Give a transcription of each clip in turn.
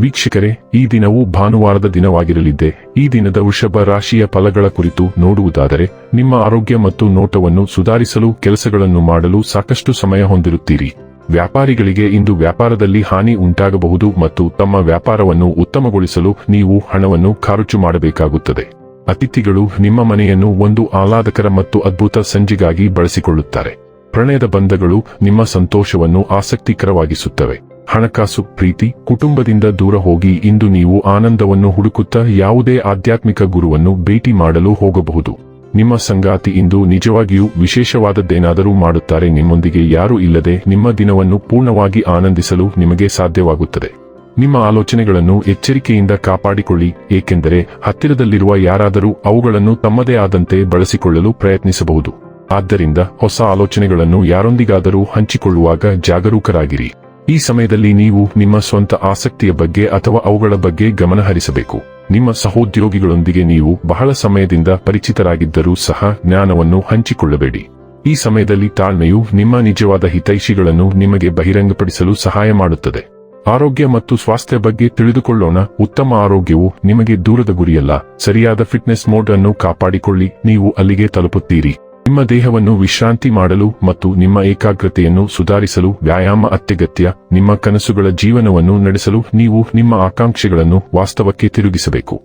ವೀಕ್ಷಕರೇ, ಈ ದಿನವು ಭಾನುವಾರದ ದಿನವಾಗಿರಲಿದ್ದೆ, ಈ ದಿನದ ವೃಷಭ ರಾಶಿಯ ಫಲಗಳ ಕುರಿತು ನೋಡುವುದಾದರೆ, ನಿಮ್ಮ ಆರೋಗ್ಯ ಮತ್ತು ನೋಟವನ್ನು ಸುಧಾರಿಸಲು ಕೆಲಸಗಳನ್ನು ಮಾಡಲು ಸಾಕಷ್ಟು ಸಮಯ ಹೊಂದಿರುತ್ತೀರಿ. ವ್ಯಾಪಾರಿಗಳಿಗೆ ಇಂದು ವ್ಯಾಪಾರದಲ್ಲಿ ಹಾನಿ ಉಂಟಾಗಬಹುದು ಮತ್ತು ತಮ್ಮ ವ್ಯಾಪಾರವನ್ನು ಉತ್ತಮಗೊಳಿಸಲು ನೀವು ಹಣವನ್ನು ಖರ್ಚು ಮಾಡಬೇಕಾಗುತ್ತದೆ. ಅತಿಥಿಗಳು ನಿಮ್ಮ ಮನೆಯನ್ನು ಒಂದು ಆಹ್ಲಾದಕರ ಮತ್ತು ಅದ್ಭುತ ಸಂಜೆಗಾಗಿ ಬಳಸಿಕೊಳ್ಳುತ್ತಾರೆ. ಪ್ರಣಯದ ಬಂಧಗಳು ನಿಮ್ಮ ಸಂತೋಷವನ್ನು ಆಸಕ್ತಿಕರವಾಗಿಸುತ್ತವೆ. ಹಣಕಾಸು ಪ್ರೀತಿ, ಕುಟುಂಬದಿಂದ ದೂರ ಹೋಗಿ ಇಂದು ನೀವು ಆನಂದವನ್ನು ಹುಡುಕುತ್ತಾ ಯಾವುದೇ ಆಧ್ಯಾತ್ಮಿಕ ಗುರುವನ್ನು ಭೇಟಿ ಮಾಡಲು ಹೋಗಬಹುದು. ನಿಮ್ಮ ಸಂಗಾತಿ ಇಂದು ನಿಜವಾಗಿಯೂ ವಿಶೇಷವಾದದ್ದೇನಾದರೂ ಮಾಡುತ್ತಾರೆ ನಿಮ್ಮೊಂದಿಗೆ ಯಾರೂ ಇಲ್ಲದೆ ನಿಮ್ಮ ದಿನವನ್ನು ಪೂರ್ಣವಾಗಿ ಆನಂದಿಸಲು ನಿಮಗೆ ಸಾಧ್ಯವಾಗುತ್ತದೆ. ನಿಮ್ಮ ಆಲೋಚನೆಗಳನ್ನು ಎಚ್ಚರಿಕೆಯಿಂದ ಕಾಪಾಡಿಕೊಳ್ಳಿ, ಏಕೆಂದರೆ ಹತ್ತಿರದಲ್ಲಿರುವ ಯಾರಾದರೂ ಅವುಗಳನ್ನು ತಮ್ಮದೇ ಆದಂತೆ ಬಳಸಿಕೊಳ್ಳಲು ಪ್ರಯತ್ನಿಸಬಹುದು. ಆದ್ದರಿಂದ ಹೊಸ ಆಲೋಚನೆಗಳನ್ನು ಯಾರೊಂದಿಗಾದರೂ ಹಂಚಿಕೊಳ್ಳುವಾಗ ಜಾಗರೂಕರಾಗಿರಿ. ಈ ಸಮಯದಲ್ಲಿ ನೀವು ನಿಮ್ಮ ಸ್ವಂತ ಆಸಕ್ತಿಯ ಬಗ್ಗೆ ಅಥವಾ ಅವುಗಳ ಬಗ್ಗೆ ಗಮನ ಹರಿಸಬೇಕು. ನಿಮ್ಮ ಸಹೋದ್ಯೋಗಿಗಳೊಂದಿಗೆ ನೀವು ಬಹಳ ಸಮಯದಿಂದ ಪರಿಚಿತರಾಗಿದ್ದರೂ ಸಹ ಜ್ಞಾನವನ್ನು ಹಂಚಿಕೊಳ್ಳಬೇಡಿ. ಈ ಸಮಯದಲ್ಲಿ ತಾಳ್ಮೆಯು ನಿಮ್ಮ ನಿಜವಾದ ಹಿತೈಷಿಗಳನ್ನು ನಿಮಗೆ ಬಹಿರಂಗಪಡಿಸಲು ಸಹಾಯ ಮಾಡುತ್ತದೆ. ಆರೋಗ್ಯ ಮತ್ತು ಸ್ವಾಸ್ಥ್ಯ ಬಗ್ಗೆ ತಿಳಿದುಕೊಳ್ಳೋಣ. ಉತ್ತಮ ಆರೋಗ್ಯವು ನಿಮಗೆ ದೂರದ ಗುರಿಯಲ್ಲ. ಸರಿಯಾದ ಫಿಟ್ನೆಸ್ ಮೋಡ್ ಅನ್ನು ಕಾಪಾಡಿಕೊಳ್ಳಿ. ನೀವು ಅಲ್ಲಿಗೆ ತಲುಪುತ್ತೀರಿ. ನಿಮ್ಮ ದೇಹವನ್ನು ವಿಶ್ರಾಂತಿ ಮಾಡಲು ಮತ್ತು ನಿಮ್ಮ ಏಕಾಗ್ರತೆಯನ್ನು ಸುಧಾರಿಸಲು ವ್ಯಾಯಾಮ ಅತ್ಯಗತ್ಯ, ನಿಮ್ಮ ಕನಸುಗಳ ಜೀವನವನ್ನು ನಡೆಸಲು ನೀವು ನಿಮ್ಮ ಆಕಾಂಕ್ಷೆಗಳನ್ನು ವಾಸ್ತವಕ್ಕೆ ತಿರುಗಿಸಬೇಕು.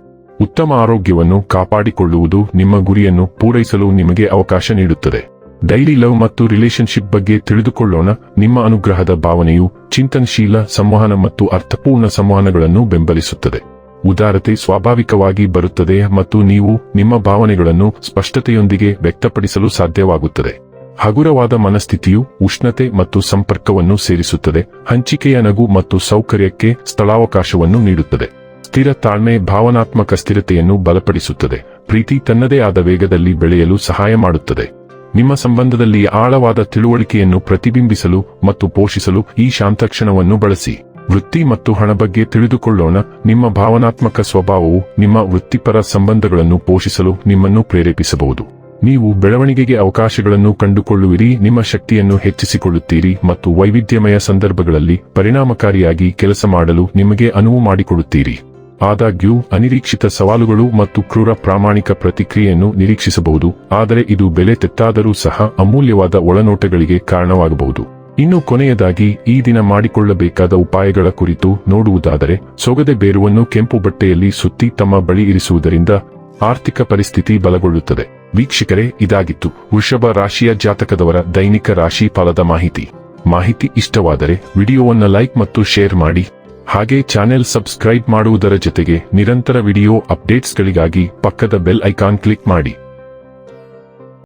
ಉತ್ತಮ ಆರೋಗ್ಯವನ್ನು ಕಾಪಾಡಿಕೊಳ್ಳುವುದು ನಿಮ್ಮ ಗುರಿಯನ್ನು ಪೂರೈಸಲು ನಿಮಗೆ ಅವಕಾಶ ನೀಡುತ್ತದೆ. ಡೈಲಿ ಲವ್ ಮತ್ತು ರಿಲೇಶನ್ಶಿಪ್ ಬಗ್ಗೆ ತಿಳಿದುಕೊಳ್ಳೋಣ. ನಿಮ್ಮ ಅನುಗ್ರಹದ ಭಾವನೆಯು ಚಿಂತನಶೀಲ ಸಂವಹನ ಮತ್ತು ಅರ್ಥಪೂರ್ಣ ಸಂವಹನಗಳನ್ನು ಬೆಂಬಲಿಸುತ್ತದೆ. ಉದಾರತೆ ಸ್ವಾಭಾವಿಕವಾಗಿ ಬರುತ್ತದೆ ಮತ್ತು ನೀವು ನಿಮ್ಮ ಭಾವನೆಗಳನ್ನು ಸ್ಪಷ್ಟತೆಯೊಂದಿಗೆ ವ್ಯಕ್ತಪಡಿಸಲು ಸಾಧ್ಯವಾಗುತ್ತದೆ. ಹಗುರವಾದ ಮನಸ್ಥಿತಿಯು ಉಷ್ಣತೆ ಮತ್ತು ಸಂಪರ್ಕವನ್ನು ಸೇರಿಸುತ್ತದೆ, ಹಂಚಿಕೆಯ ನಗು ಮತ್ತು ಸೌಕರ್ಯಕ್ಕೆ ಸ್ಥಳಾವಕಾಶವನ್ನು ನೀಡುತ್ತದೆ. ಸ್ಥಿರ ತಾಳ್ಮೆ ಭಾವನಾತ್ಮಕ ಸ್ಥಿರತೆಯನ್ನು ಬಲಪಡಿಸುತ್ತದೆ, ಪ್ರೀತಿ ತನ್ನದೇ ಆದ ವೇಗದಲ್ಲಿ ಬೆಳೆಯಲು ಸಹಾಯ ಮಾಡುತ್ತದೆ. ನಿಮ್ಮ ಸಂಬಂಧದಲ್ಲಿ ಆಳವಾದ ತಿಳುವಳಿಕೆಯನ್ನು ಪ್ರತಿಬಿಂಬಿಸಲು ಮತ್ತು ಪೋಷಿಸಲು ಈ ಶಾಂತಕ್ಷಣವನ್ನು ಬಳಸಿ. ವೃತ್ತಿ ಮತ್ತು ಹಣ ಬಗ್ಗೆ ತಿಳಿದುಕೊಳ್ಳೋಣ. ನಿಮ್ಮ ಭಾವನಾತ್ಮಕ ಸ್ವಭಾವವು ನಿಮ್ಮ ವೃತ್ತಿಪರ ಸಂಬಂಧಗಳನ್ನು ಪೋಷಿಸಲು ನಿಮ್ಮನ್ನು ಪ್ರೇರೇಪಿಸಬಹುದು. ನೀವು ಬೆಳವಣಿಗೆಗೆ ಅವಕಾಶಗಳನ್ನು ಕಂಡುಕೊಳ್ಳುವಿರಿ, ನಿಮ್ಮ ಶಕ್ತಿಯನ್ನು ಹೆಚ್ಚಿಸಿಕೊಳ್ಳುತ್ತೀರಿ ಮತ್ತು ವೈವಿಧ್ಯಮಯ ಸಂದರ್ಭಗಳಲ್ಲಿ ಪರಿಣಾಮಕಾರಿಯಾಗಿ ಕೆಲಸ ಮಾಡಲು ನಿಮಗೆ ಅನುವು ಮಾಡಿಕೊಡುತ್ತೀರಿ. ಆದಾಗ್ಯೂ, ಅನಿರೀಕ್ಷಿತ ಸವಾಲುಗಳು ಮತ್ತು ಕ್ರೂರ ಪ್ರಾಮಾಣಿಕ ಪ್ರತಿಕ್ರಿಯೆಯನ್ನು ನಿರೀಕ್ಷಿಸಬಹುದು, ಆದರೆ ಇದು ಬೆಲೆ ತೆತ್ತಾದರೂ ಸಹ ಅಮೂಲ್ಯವಾದ ಒಳನೋಟಗಳಿಗೆ ಕಾರಣವಾಗಬಹುದು. ಇನ್ನು ಕೊನೆಯದಾಗಿ ಈ ದಿನ ಮಾಡಿಕೊಳ್ಳಬೇಕಾದ ಉಪಾಯಗಳ ಕುರಿತು ನೋಡುವುದಾದರೆ, ಸೊಗದೆ ಬೇರುವನ್ನು ಕೆಂಪು ಬಟ್ಟೆಯಲ್ಲಿ ಸುತ್ತಿ ತಮ್ಮ ಬಳಿ ಇರಿಸುವುದರಿಂದ ಆರ್ಥಿಕ ಪರಿಸ್ಥಿತಿ ಬಲಗೊಳ್ಳುತ್ತದೆ. ವೀಕ್ಷಕರೇ, ಇದಾಗಿತ್ತು ವೃಷಭ ರಾಶಿಯ ಜಾತಕದವರ ದೈನಿಕ ರಾಶಿ ಫಲದ ಮಾಹಿತಿ. ಮಾಹಿತಿ ಇಷ್ಟವಾದರೆ ವಿಡಿಯೋವನ್ನು ಲೈಕ್ ಮತ್ತು ಶೇರ್ ಮಾಡಿ. ಹಾಗೆ ಚಾನೆಲ್ ಸಬ್ಸ್ಕ್ರೈಬ್ ಮಾಡುವುದರ ಜೊತೆಗೆ ನಿರಂತರ ವಿಡಿಯೋ ಅಪ್ಡೇಟ್ಸ್ಗಳಿಗಾಗಿ ಪಕ್ಕದ ಬೆಲ್ ಐಕಾನ್ ಕ್ಲಿಕ್ ಮಾಡಿ.